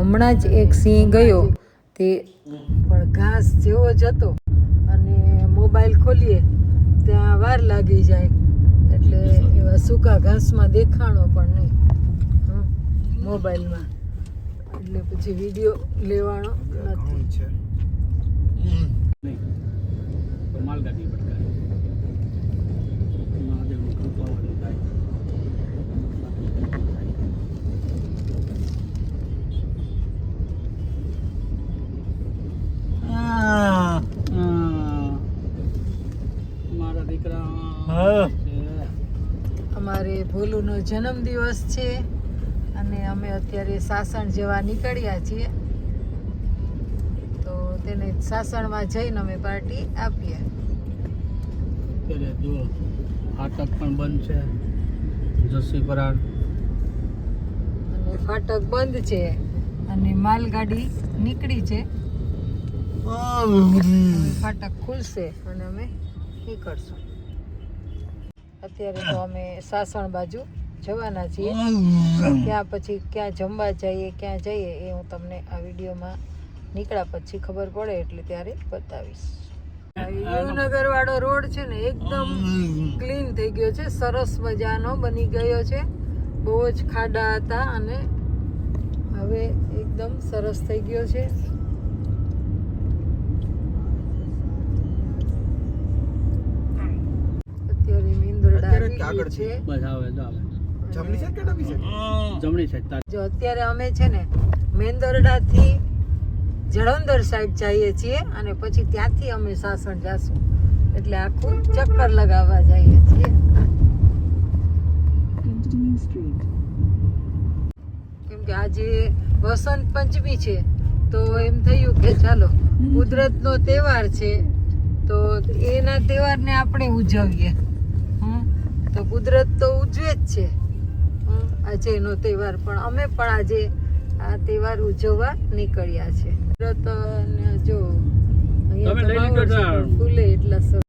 હમણાં જ એક સિંહ ગયો. તે પણ ઘાસ જેવો જ હતો. અને મોબાઈલ ખોલીએ ત્યાં વાર લાગી જાય. એટલે એવા સૂકા ઘાસમાં દેખાણો પણ નહીં. મોબાઈલમાં. એટલે પછી વીડિયો લેવાનો નથી. જન્મદિવસ છે અને અમે અત્યારે સાસણ જેવા નીકળ્યા છીએ. તો તેને સાસણમાં જઈને અમે પાર્ટી આપીએ. જુઓ ફાટક પણ બંધ છે જસી પરાળ. અને ફાટક બંધ છે અને માલગાડી નીકળી છે. ફાટક ખુલશે અને અમે નીકળશું. અત્યારે તો અમે સાસણ બાજુ જવાના છીએ. ત્યાં પછી ક્યાં જમવા જઈએ ક્યાં જઈએ એ હું તમને આ વિડીયોમાં નીકળ્યા પછી ખબર પડે એટલે ત્યારે બતાવીશ. યુવનગર વાળો રોડ છે ને એકદમ ક્લીન થઈ ગયો છે સરસ મજાનો બની ગયો છે. બહુ જ ખાડા હતા અને હવે એકદમ સરસ થઈ ગયો છે. અત્યારે મેંદરડા આગળ છે. બસ આવે જો આવે. જમણી સાઈડ કે ડાબી સાઈડ જમણી સાઈડ જો અત્યારે અમે છે ને મેંદરડાથી જળંધર સાઈડ જઈએ છીએ અને પછી ત્યાંથી અમે સાસણ જાશું. એટલે આખું ચક્કર લગાવવા જઈએ છીએ. કેમ કે આજે વસંત પંચમી છે તો એમ થયું કે ચાલો કુદરતનો તહેવાર છે તો એના તહેવારને આપણે ઉજવીએ. હમ? તો કુદરત તો ઉજવે જ છે. હમ, આજે એનો તહેવાર પણ અમે પણ આજે આ તહેવાર ઉજવવા નીકળ્યા છે. કુદરત જો. ફૂલે એટલા સરસ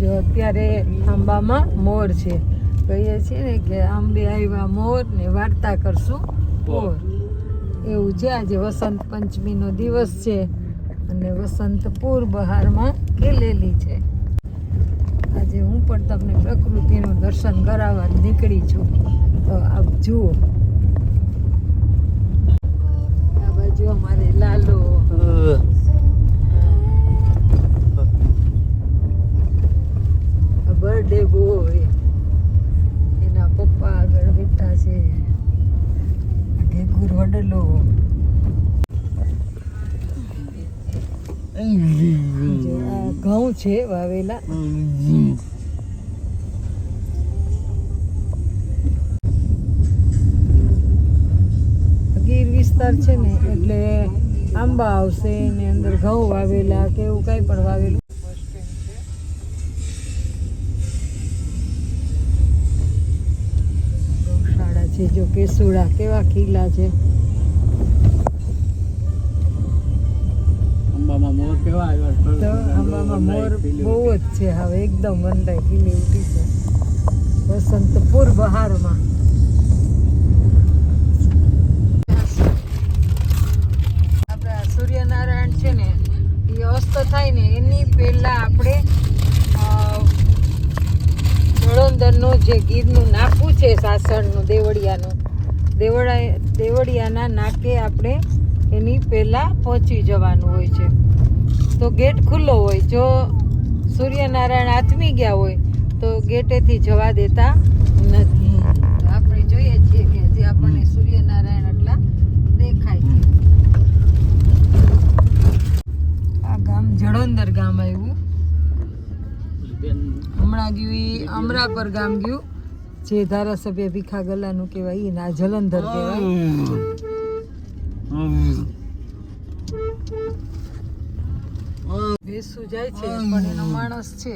જો અત્યારે આંબામાં મોર છે. કહીએ છીએ ને કે આંબે આવ્યા મોર ને વાર્તા કરશું મોર. એવું છે આજે વસંત પંચમીનો દિવસ છે. અને વસંત પૂર બહારમાં ખીલેલી છે. આજે હું પણ તમને પ્રકૃતિનું દર્શન કરાવવા નીકળી છું. તો આપ જુઓ. ઘઉં છે વાવેલા. ગીર વિસ્તાર છે ને, એટલે આંબા આવશે ને અંદર ઘઉં વાવેલા કે એવું કાંઈ પણ વાવેલું. જો કેસુડા કેવા ખીલા છે. અંબામાં મોર કેવા આવ્યા તો આંબામાં મોર બહુ જ છે હવે એકદમ વંદાઈ ખીલી ઉઠી છે. વસંતપુર બહારમાં. આપણે આ સૂર્યનારાયણ છે ને એ અસ્ત થાય ને એની પહેલા આપણે જળંધરનું જે ગીરનું નાકું છે સાસણનું દેવળિયાનું દેવળા દેવળિયાના નાકે આપણે એની પહેલાં પહોંચી જવાનું હોય છે. તો ગેટ ખુલ્લો હોય. જો સૂર્યનારાયણ આથમી ગયા હોય, તો ગેટેથી જવા દેતા નથી. આપણે જોઈએ છીએ કે જે આપણને સૂર્યનારાયણ એટલા દેખાય છે. આ ગામ જડોંદર ગામ આવ્યું. હમણાં ગયું ઈ અમરાપર ગામ ગયું, જે ધારાસભ્ય ભીખા ગલાનું કહેવાય એના જલંધર કહેવાય. ભેસું જાય છે પણ એનો માણસ છે.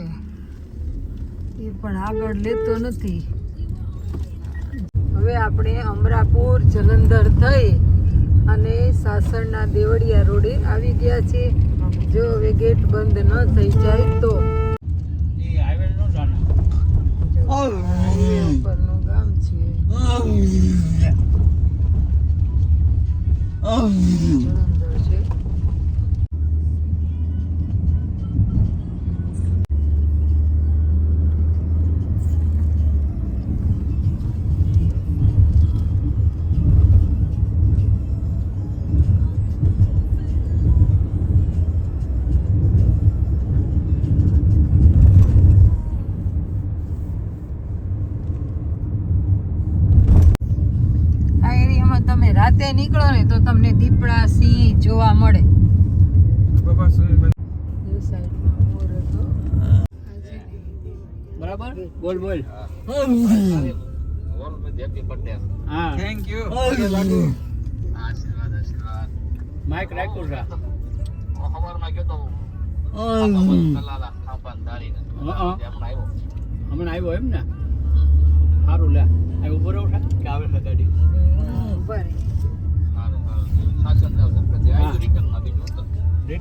એ પણ આગળ લેતો નથી. હવે આપણે અમરાપુર જલંધર થઈ અને સાસણના દેવળિયા રોડે આવી ગયા છે. જો હવે ગેટ બંધ ન થઈ જાય તો. ઉપરનું ગામ છે. દીપડા સિંહ જોવા મળે. બાબા સુનિલ એ સાઈડમાં મોર હતો. બરાબર? બોલ બોલ. હા. થેન્ક યુ માઇક રાખ્યું છે. હં, હં. હમણાં આવ્યો એમ ને? સારું લે. આવ્યો બરોબર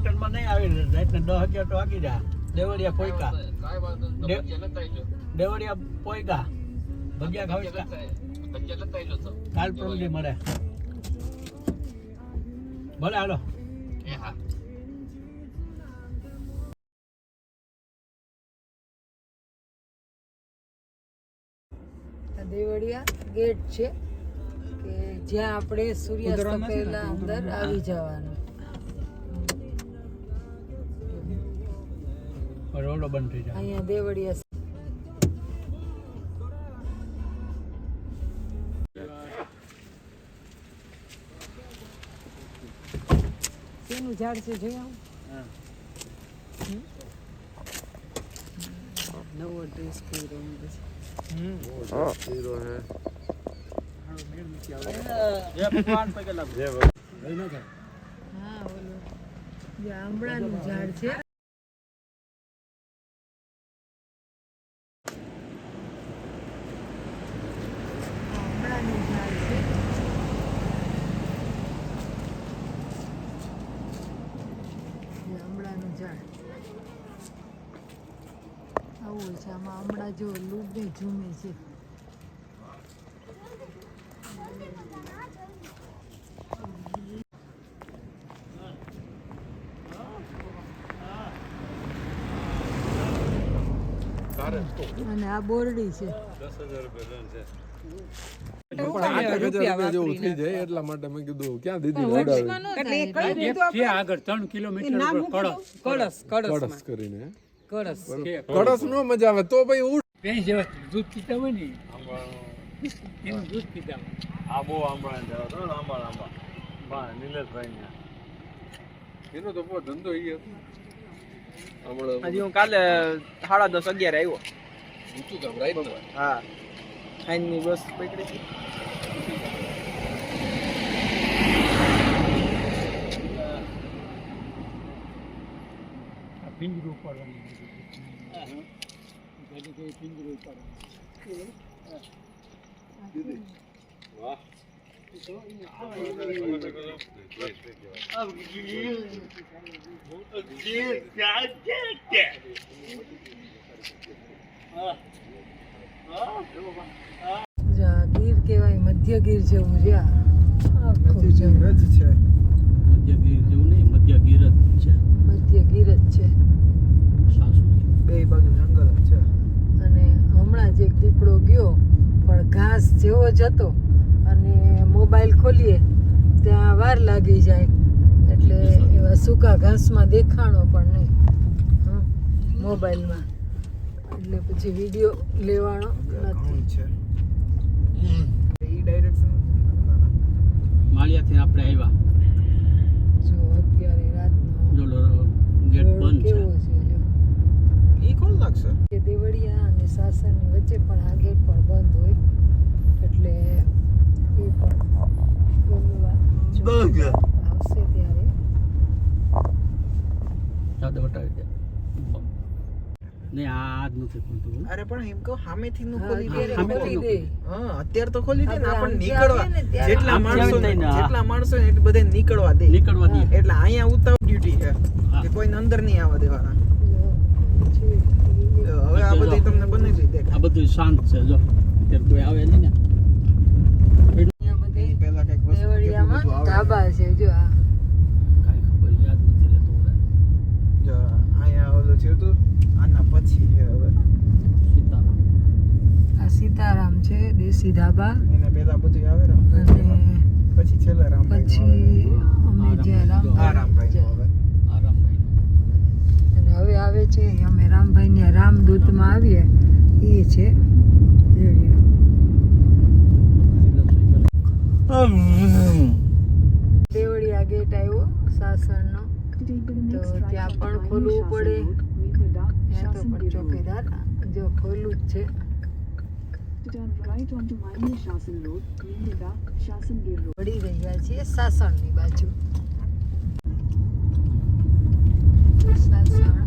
રિટર્નમાં નહીં આવી રાતને દસ અગિયાર તો વાગી જા દેવળિયા પોઈકા. દેવળિયા પોઈકા. ભગ્યા ખાવી કાલ પ્રમદી મળે. ભલે હાલો. દેવળિયા ગેટ છે કે જ્યાં આપણે સૂર્યાસ્ત પહેલા અંદર આવી જવાનું. રોડો બંધ થઈ જાય. અહીંયા દેવળિયા શેનું ઝાડ છે જોઈ આવું. નવો ડ્રેસ. હા. ઓલું. ઝાડ છે આંબળાનું ઝાડ છે જે આંબળાનું ઝાડ આવું હોય છે. આમાં હમણાં જો લૂગને ઝૂમે છે. અને આ બોરડી છે. એટલા માટે મેં કીધું ક્યાં દીદી આગળ ત્રણ કિલોમીટર ઉપર કળશ કડસ કરીને. કડસ નો મજા આવે તો ભાઈ ઉઠ કઈ જવા દૂધ પીતા હોય ને એનું દૂધ પીતા હોય. એનો તો બહુ ધંધો ઈ હતો. હજી હું કાલે સાડા દસ અગિયાર આવ્યો. ઊંચું કામ રાઈટ ને હા. ખાઈની બસ પકડી હતી. આ પિંજરું ઉપાડવાનું ગાડી કઈ પિંજરું ઉપાડવાનું જો આ ગીર કહેવાય મધ્ય ગીર જેવું છે આ આખું જંગલ. જ છે મધ્ય ગીર જેવું નહીં મધ્ય ગીર જ છે મધ્ય ગીર જ છે સાસુની બે બાજુ જંગલ જ છે અને હમણાં જ એક દીપડો ગયો પણ ઘાસ જેવો જ હતો. અને મોબાઈલ ખોલીએ ત્યાં વાર લાગી જાય. એટલે એવા સૂકા ઘાસમાં દેખાણો પણ નહીં. હં, મોબાઈલમાં. એટલે પછી વીડિયો લેવાનો નથી. છે ઈ ડાયરેક્શન માળિયાથી આપણે આવ્યા. જો અત્યારે રાતનો ગેટ બંધ છે. કેવો છે જો. ઈ કોણ લાગશે? કે દેવળિયા અને સાસણની વચ્ચે પણ આ ગેટ પણ બંધ હોય. એટલે એ પણ આવશે ત્યારે. નહીં આ જ નથી ખોલતું અરે પણ એમ કહો સામેથી નું ખોલી દે ખોલી દે. હા અત્યારે તો ખોલી દે ને આપણે આપણને નીકળવા. જેટલા માણસો. જેટલા માણસો ને એટલે બધે નીકળવા દે. નીકળવા દે. એટલે અહીંયા ઉતાવ ડ્યુટી છે કે કોઈને અંદર નહીં આવવા દેવાના. હવે આ બધી તમને બની આ દેખાય. બધું શાંત છે જો. અત્યારે કોઈ આવે નહીં ને અહીંયા બધે પહેલા કંઈક વસ્તુ કેટલું દેવળિયામાં બધું આવે. ધાબા ધાબા છે જો આ કાંઈ ખબર યાદ નથી રહેતું હવે જો અહીંયા ઓલું થયું હતું પછી છે સીતારામ આ સીતારામ છે દેશી ધાબા એને પેલા બધું આવે ને અને પછી છેલ્લા રામ પછી અમે રામ રામભાઈ અને હવે આવે છે અમે રામભાઈને રામદૂતમાં આવીએ એ છે જોઈએ સાસણનો તો ત્યાં પણ ખોલવું પડે. ત્યાં તો પણ ચોકીદાર જો ખોલું જ છે. વળી રહ્યા છીએ સાસણની બાજુ. સાસણ